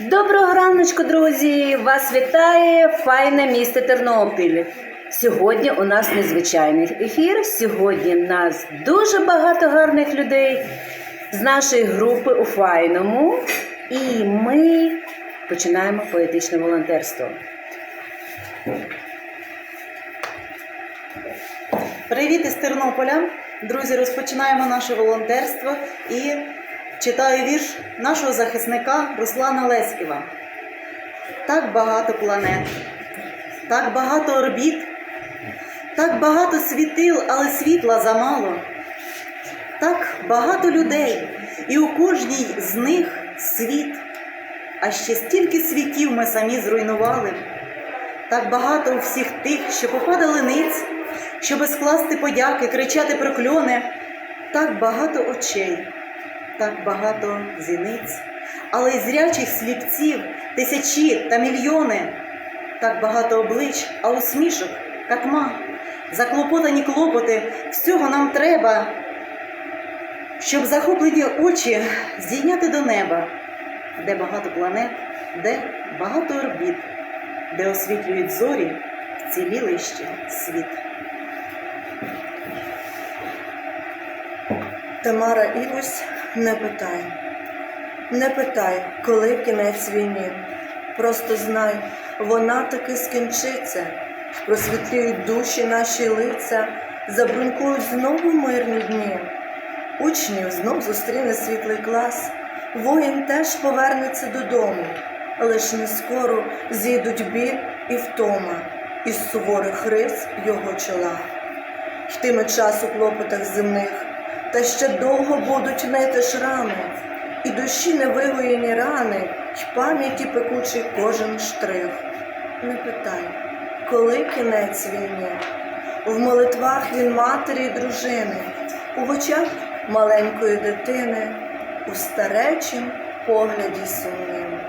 Доброго раночку, друзі! Вас вітає файне місто Тернопіль. Сьогодні у нас незвичайний ефір. Сьогодні нас дуже багато гарних людей з нашої групи у файному. І ми починаємо поетичне волонтерство. Привіт із Тернополя. Друзі, розпочинаємо наше волонтерство і читаю вірш нашого захисника Руслана Леськіва. Так багато планет, так багато орбіт, так багато світил, але світла замало. Так багато людей, і у кожній з них світ. А ще стільки світів ми самі зруйнували. Так багато у всіх тих, що попадали ниць, щоби скласти подяки, кричати прокльони. Так багато очей, так багато зіниць, але й зрячих сліпців, тисячі та мільйони. Так багато облич, а усмішок, катма, заклопотані клопоти, всього нам треба, щоб захоплені очі здійняти до неба, де багато планет, де багато орбіт, де освітлюють зорі вцілілий ще світ. Тамара Івусь, не питай, не питай, коли кінець війни. Просто знай, вона таки скінчиться, просвітлюють душі наші лиця, забрункують знову мирні дні. Учнів знов зустріне світлий клас, воїн теж повернеться додому, лиш не скоро зійдуть біль і втома із суворих рис його чола. Йтиме час у клопотах земних, та ще довго будуть нити шрами, і душі невигоєні рани, й пам'яті пекучий кожен штрих. Не питай, коли кінець війни? В молитвах він матері й дружини, у очах маленької дитини, у старечім погляді сумнім.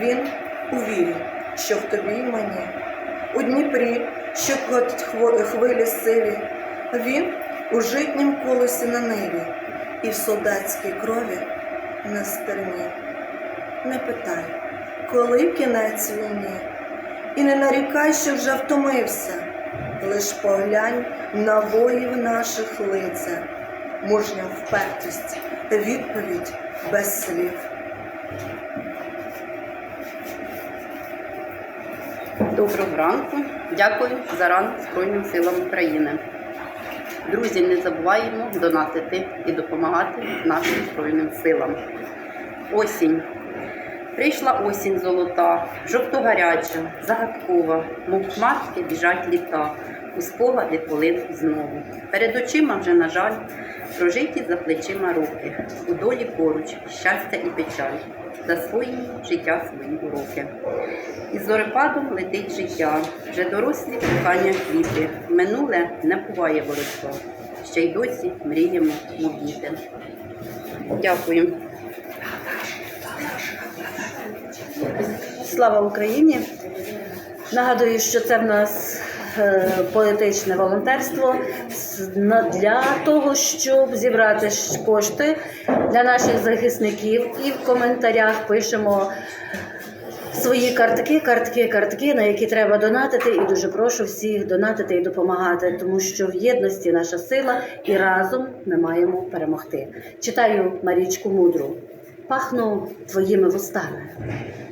Він у вірі, що в тобі й мені, у Дніпрі, що котить хвилі сиві, він у житнім колесі на ниві і в солдатській крові на стерні. Не питай, коли кінець війни, і не нарікай, що вже втомився, лиш поглянь на воїв наших лиця, мужня впертість, відповідь без слів. Доброго ранку. Дякую за ранок Збройним силам України. Друзі, не забуваємо донатити і допомагати нашим Збройним силам. Осінь. Прийшла осінь золота, жовто-гаряча, загадкова, мов хмарки біжать літа, у спогади полин знову. Перед очима вже, на жаль, прожиті за плечима роки, у долі поруч, щастя і печаль, засвоєні життя свої уроки. Із зорепадом летить життя, вже дорослі кохання квіти. Минуле не буває боротьба. Ще й досі мріємо діти. Дякую. Слава Україні! Нагадую, що це в нас поетичне волонтерство для того, щоб зібрати кошти для наших захисників. І в коментарях пишемо свої картки, картки, картки, на які треба донатити. І дуже прошу всіх донатити і допомагати, тому що в єдності наша сила і разом ми маємо перемогти. Читаю Марічку Мудру. Пахну твоїми вустами.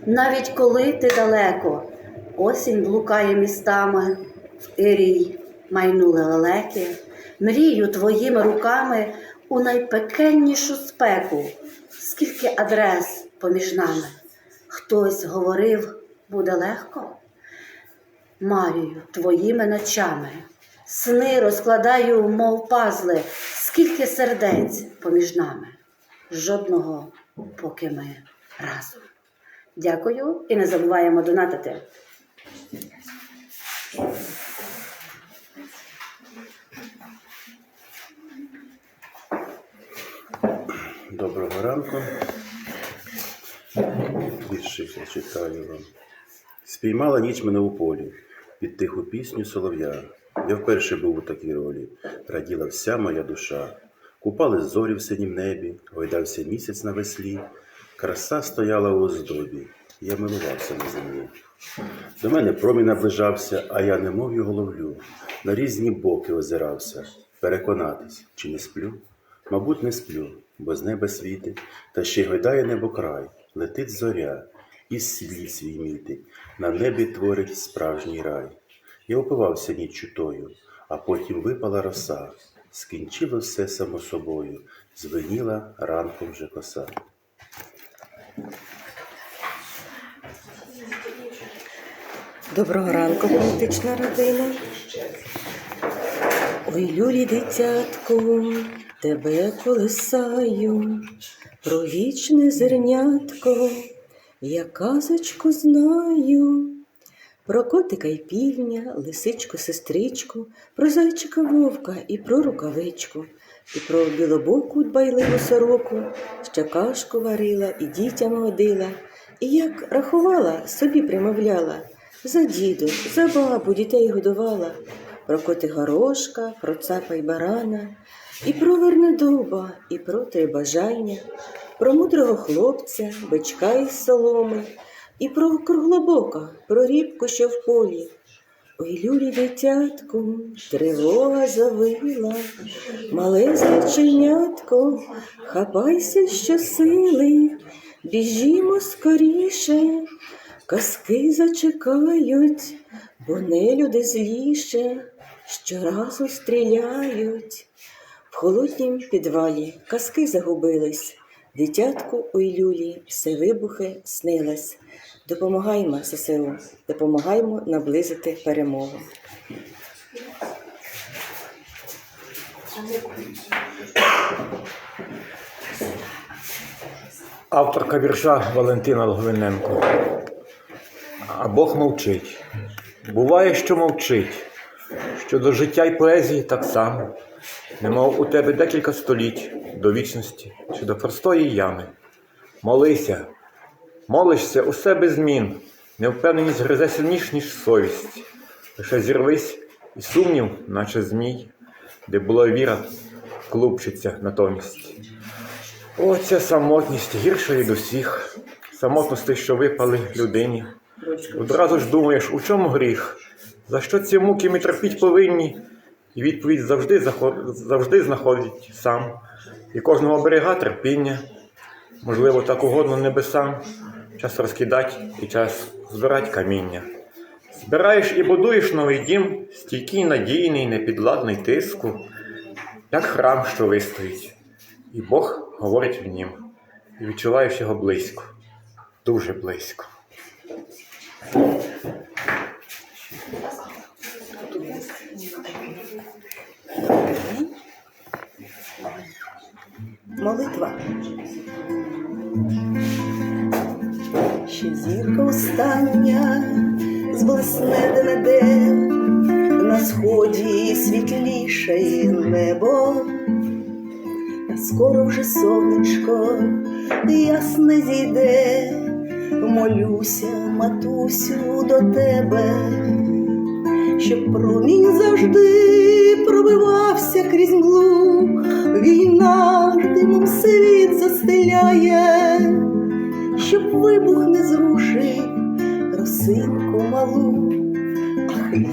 Навіть коли ти далеко, осінь блукає містами, ірій майнули лелеки, мрію твоїми руками у найпекеннішу спеку, скільки адрес поміж нами. Хтось говорив, буде легко. Марію твоїми ночами, сни розкладаю, мов пазли, скільки сердець поміж нами. Жодного, поки ми разом. Дякую і не забуваємо донатити. Доброго ранку. Віршик я читаю вам. Спіймала ніч мене у полі під тиху пісню солов'я. Я вперше був у такій ролі, раділа вся моя душа. Купали зорі в синім небі, гойдався місяць на веслі, Краса стояла у оздобі, я милувався на землі. До мене промінь наближався, а я немов його ловлю. На різні боки озирався, переконатись, чи не сплю. Мабуть, не сплю, бо з неба світить, та ще гойдає небокрай, летить зоря, і слід свій мітить, на небі творить справжній рай. Я опивався ніччю тою, а потім випала роса. Скінчило все само собою, звеніла ранком вже коса. Доброго ранку, політична родина. Ой, люлі, дитятко, тебе колисаю, про вічне зернятко, я казочку знаю. Про котика й півня, лисичку, сестричку, про зайчика вовка і про рукавичку, і про білобоку дбайливу сороку, що кашку варила і дітям годила, і як рахувала, собі примовляла, за діду, за бабу дітей годувала, про коти горошка, про цапа й барана, і про вернедуба, і про три бажання, про мудрого хлопця, бичка із соломи, і про круглобока, про рібку, що в полі. Ой, люлі, дитятку, тривога завила, мале зайченятко, хапайся щосили, біжімо скоріше, казки зачекають, бо нелюди зліше щоразу стріляють. В холоднім підвалі казки загубились, дитятку ой люлі все вибухи снилось. Допомагаймо ССУ, допомагаймо наблизити перемогу. Авторка вірша Валентина Логвиненко. А Бог мовчить. Буває, що мовчить, що до життя й поезії так само, немов у тебе декілька століть до вічності чи до простої ями. Молися, молишся усе без змін, невпевненість гризе сильніш, ніж совість. Лише зірвись і сумнів, наче змій, де була віра, клубчиться натомість. О, ця самотність гірша від усіх, самотності, що випали людині. Одразу ж думаєш, у чому гріх? За що ці муки ми терпіть повинні? І відповідь завжди, завжди знаходить сам. І кожного берега терпіння. Можливо, так угодно небесам. Час розкидать і час збирать каміння. Збираєш і будуєш новий дім, стійкий, надійний, непідладний тиску, як храм, що вистоїть. І Бог говорить в нім, і відчуваєш його близько, дуже близько. Молитва. Ще зірка остання зблисне де-не-де, на сході світлішає небо, та скоро вже сонечко ясне зійде, молюся, матусю, до тебе, щоб промінь завжди пробивався крізь мглу, війна димом світ застеляє, щоб вибух не зрушив росинку малу, а хліб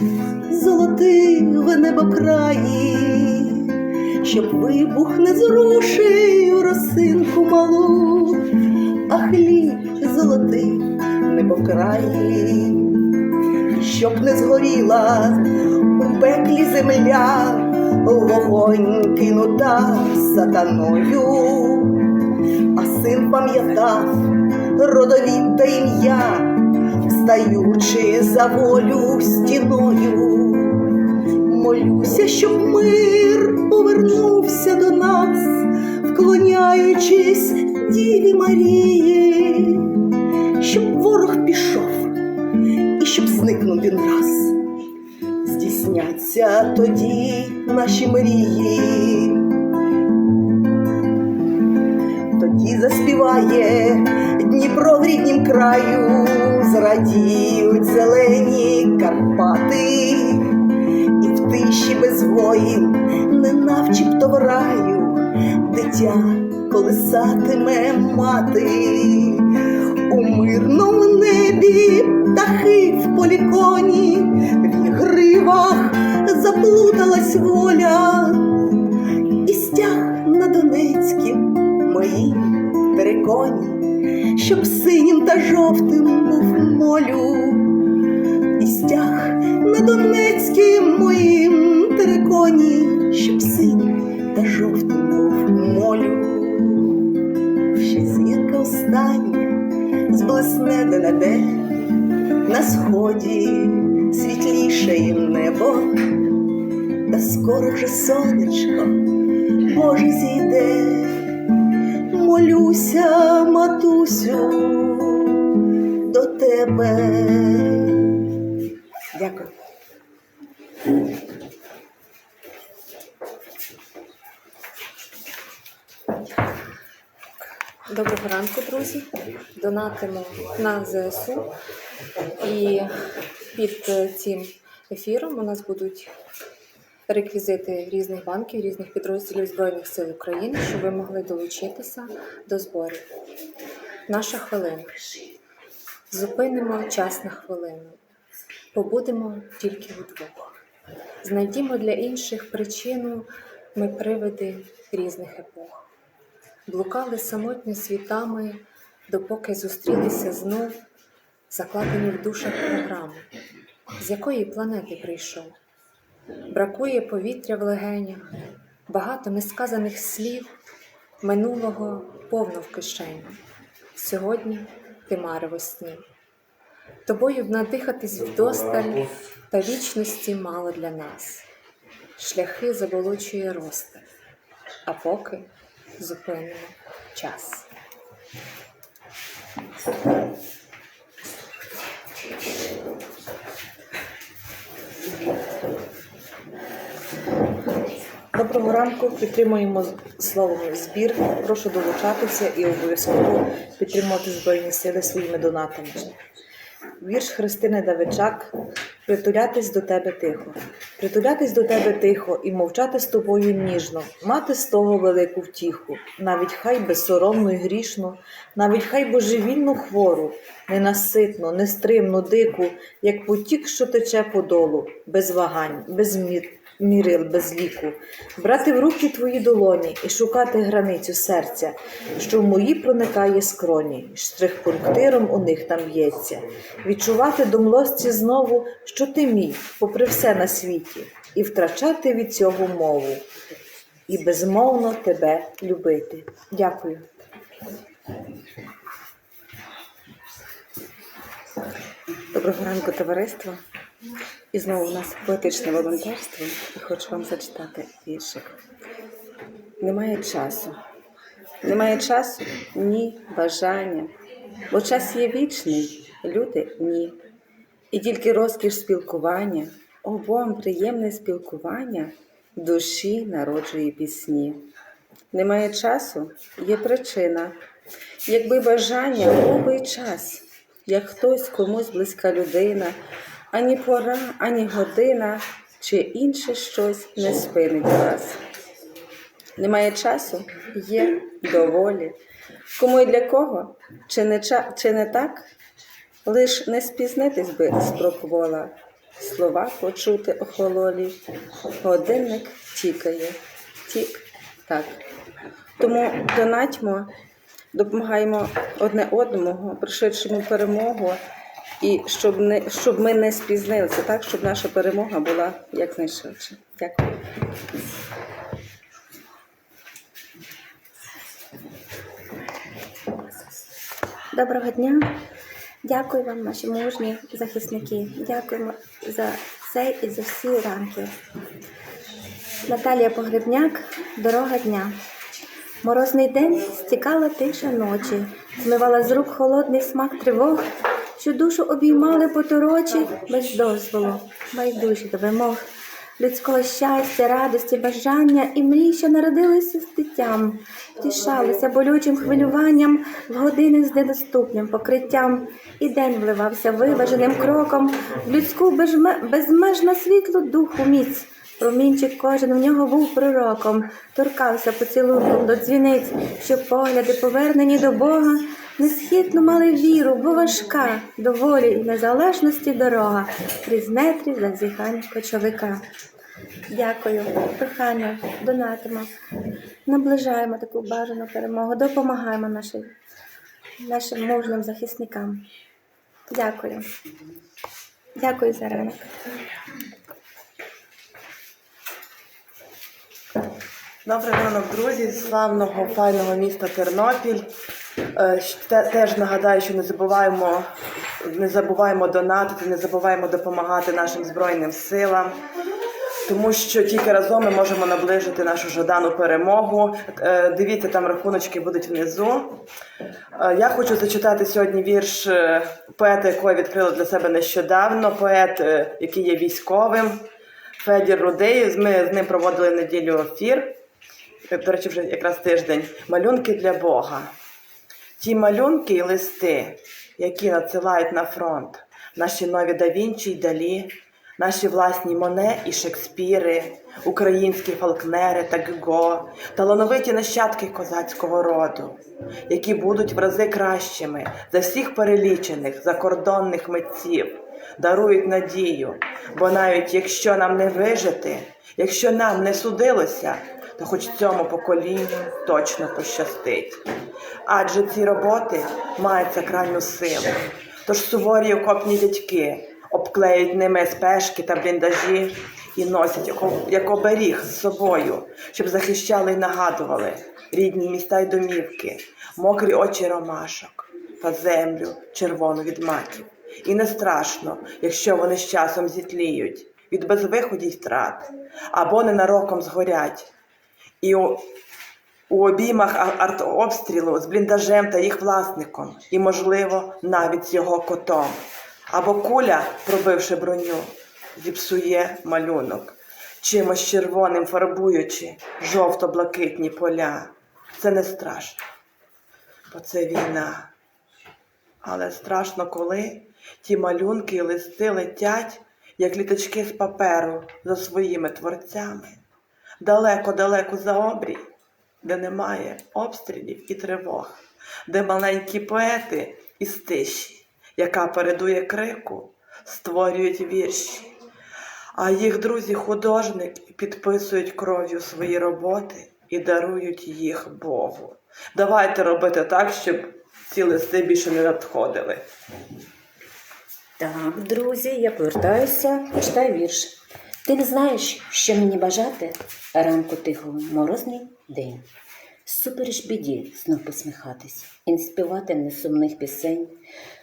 золотий в небокраї, щоб вибух не зрушив росинку малу, а хліб золотий небокраї щоб не згоріла у пеклі земля, вогонь кинута сатаною, а син пам'ятав родовід та ім'я, встаючи за волю стіною. Молюся, щоб мир повернувся до нас, вклоняючись Діві Марії, Здійсняться тоді наші мрії. Тоді заспіває Дніпро в ріднім краю, зрадіють зелені Карпати, і в тиші без воїн, не начебто в раю, дитя колисатиме мати. У мирному небі птахи в поліконі, в їх гривах заплуталась воля, і стяг на Донецькім моїм переконі, щоб синім та жовтим був молю, і стяг на Донецькім моїм териконі, щоб синім та жовтим був молю. Ще зірка остання зблисне де де на сході світлішає небо, та скоро вже сонечко Боже зійде, молюся, матусю, до тебе. Дякую. Доброго ранку, друзі. Донатимо на ЗСУ. І під цим ефіром у нас будуть реквізити різних банків, різних підрозділів Збройних сил України, щоб ви могли долучитися до зборів. Наша хвилина. Зупинимо час на хвилину. Побудемо тільки удвох. Знайдімо для інших причину ми привиди різних епох блукали самотньо світами, допоки зустрілися знов, закладені в душах програми, з якої планети прийшов. Бракує повітря в легенях, багато несказаних слів, минулого повно в кишені. Сьогодні ти марево снів. Тобою б надихатись вдосталь, та вічності мало для нас. Шляхи заболочує росте, а поки зупинимо час. Доброго ранку. Підтримуємо словом збір. Прошу долучатися і обов'язково підтримувати Збройні Сили своїми донатами. Вірш Христини Давичак Притулятись до тебе тихо, притулятись до тебе тихо і мовчати з тобою ніжно, мати з того велику втіху, навіть хай безсоромну й грішну, навіть хай божевільну хвору, ненаситну, нестримну, дику, як потік, що тече подолу, без вагань, без мір, мірил, без ліку, брати в руки твої долоні і шукати границю серця, що в мої проникає скроні, штрих-пунктиром у них там б'ється, відчувати до млості знову, що ти мій, попри все на світі, і втрачати від цього мову, і безмовно тебе любити. Дякую. Доброго ранку, товариство. І знову у нас поетичне волонтерство, і хочу вам зачитати віршик. Немає часу. Немає часу, ні бажання, бо час є вічний, люди ні. І тільки розкіш спілкування, обом приємне спілкування душі народжує пісні. Немає часу, є причина. Якби бажання, був би час, як хтось комусь близька людина, ані пора, ані година, чи інше щось не спинить вас. Немає часу, є доволі. Кому і для кого, чи не, ча- чи не так, лиш не спізнитись би спробувала, слова почути охололі, годинник тікає, тік так. Тому донатьмо, допомагаємо одне одному, пришедшому перемогу, і щоб, не, щоб ми не спізнилися, так, щоб наша перемога була якнайшвидше. Дякую. Доброго дня. Дякую вам, наші мужні захисники. Дякуємо за це і за всі ранки. Наталія Погребняк, дорога дня. Морозний день стікала тиша ночі, змивала з рук холодний смак тривог, що душу обіймали поторочі без дозволу, байдужі до вимог. Людського щастя, радості, бажання і мрій, що народилися з дитям, втішалися болючим хвилюванням в години з недоступним покриттям, і день вливався виваженим кроком в людську безме- безмежно світлу духу міць, Промінчик кожен у нього був пророком, торкався поцілунком до дзвіниць, щоб погляди, повернені до Бога, несхитно мали віру, бо важка до волі і незалежності дорога, крізь нетрі зазіхань кочовика. Дякую, прохання, донатимо, наближаємо таку бажану перемогу, допомагаємо нашим, нашим мужним захисникам. Дякую. Дякую за ранок. Добрий ранок, друзі, славного файного міста Тернопіль. Е, те- Теж нагадаю, що не забуваємо, не забуваємо донатити, не забуваємо допомагати нашим Збройним силам, тому що тільки разом ми можемо наближити нашу жадану перемогу. Е, Дивіться, там рахуночки будуть внизу. Е, Я хочу зачитати сьогодні вірш поета, якого я відкрила для себе нещодавно, поет, який є військовим. Федір Рудей. Ми з ним проводили неділю ефір. До речі, вже якраз тиждень. Малюнки для Бога. Ті малюнки і листи, які надсилають на фронт, наші нові да Вінчі й далі, наші власні Моне і Шекспіри, українські фолкнери та Гюго, талановиті нащадки козацького роду, які будуть в рази кращими за всіх перелічених закордонних митців, дарують надію, бо навіть якщо нам не вижити, якщо нам не судилося, то хоч цьому поколінню точно пощастить. Адже ці роботи мають сакральну силу. Тож суворі окопні дядьки обклеюють ними спешки та бліндажі і носять як оберіг з собою, щоб захищали й нагадували рідні міста й домівки, мокрі очі ромашок та землю червону від маків. І не страшно, якщо вони з часом зітліють від безвиходів втрат або ненароком згорять. І у, обіймах артобстрілу з бліндажем та їх власником, і, можливо, навіть його котом. Або куля, пробивши броню, зіпсує малюнок, чимось червоним фарбуючи жовто-блакитні поля. Це не страшно, бо це війна. Але страшно, коли ті малюнки і листи летять, як літочки з паперу за своїми творцями, далеко-далеко за обрій, де немає обстрілів і тривог, де маленькі поети із тиші, яка передує крику, створюють вірші, а їх друзі-художники підписують кров'ю свої роботи і дарують їх Богу. Давайте робити так, щоб ці листи більше не надходили. Так, друзі, я повертаюся, читаю вірш. Ти не знаєш, що мені бажати ранку тихого морозний день. Супереч біді знов посміхатись і не співати несумних пісень.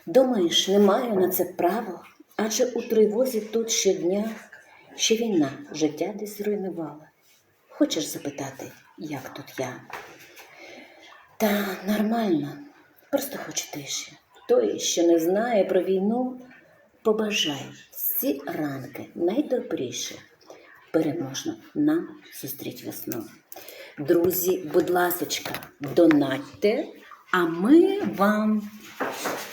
Думаєш, не маю на це право, адже у тривозі тут щодня ще війна життя десь зруйнувала. Хочеш запитати, як тут я? Та нормально, просто хочу тиші. Той, що не знає про війну, побажай всі ранки найдобріше. Переможно нам зустріть весну. Друзі, будь ласочка, донатьте, а ми вам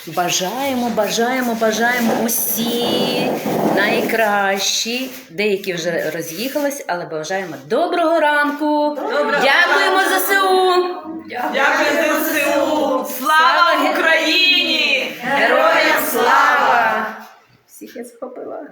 Бажаємо, бажаємо, бажаємо усі найкращі. Деякі вже роз'їхались, але бажаємо доброго ранку. Дякуємо ЗСУ. Дякую ЗСУ! Слава Україні! Героям слава! всіх я схопила.